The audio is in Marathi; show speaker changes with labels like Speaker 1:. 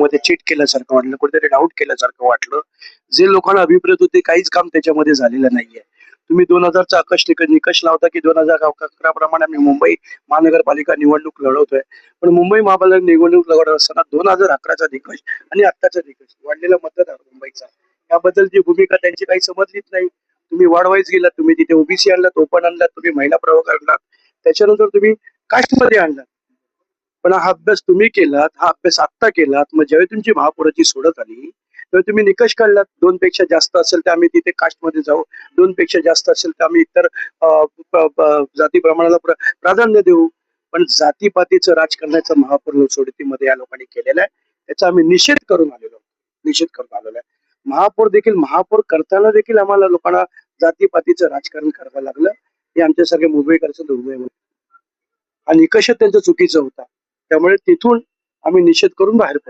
Speaker 1: त्याच्यामध्ये चीट केल्यासारखं वाटलं कुठेतरी डाऊट केल्यासारखं वाटलं. जे लोकांना अभिप्रेत होते काहीच काम त्याच्यामध्ये झालेलं नाहीये. तुम्ही दोन हजारचा आकाश निकष लावता की दोन हजार अकरा प्रमाणे आम्ही मुंबई महानगरपालिका निवडणूक लढवतोय. पण मुंबई महापालिका निवडणूक लढवत असताना दोन हजार अकराचा निकष आणि आत्ताचा निकष वाढलेला मतदार मुंबईचा. याबद्दलची भूमिका त्यांची काही समजलीच नाही. तुम्ही वाढवायच गेलात तुम्ही तिथे ओबीसी आणलात ओपन आणलात तुम्ही महिला प्रवर्ग आणलात. त्याच्यानंतर तुम्ही कास्टमध्ये आणलात. पण हा अभ्यास तुम्ही केलात हा अभ्यास आत्ता केलात मग ज्यावेळी तुमची महापुराची सोडत आली तेव्हा तुम्ही निकष काढलात दोन पेक्षा जास्त असेल तर आम्ही तिथे कास्टमध्ये जाऊ दोन पेक्षा जास्त असेल तर आम्ही इतर जाती प्रमाणाला प्राधान्य देऊ. पण जातीपातीचं राजकारणाचं महापौर सोडतीमध्ये या लोकांनी केलेलं आहे. त्याचा आम्ही निषेध करून आलेलो निषेध करून आलेलो आहे. महापौर देखील महापौर करताना देखील आम्हाला लोकांना जातीपातीचं राजकारण करावं लागलं. हे आमच्यासारखे मुंबईकरचं दुर्दैव आहे. हा निकष त्यांचा चुकीचा होता. त्यामुळे तिथून आम्ही निषेध करून बाहेर पडलो.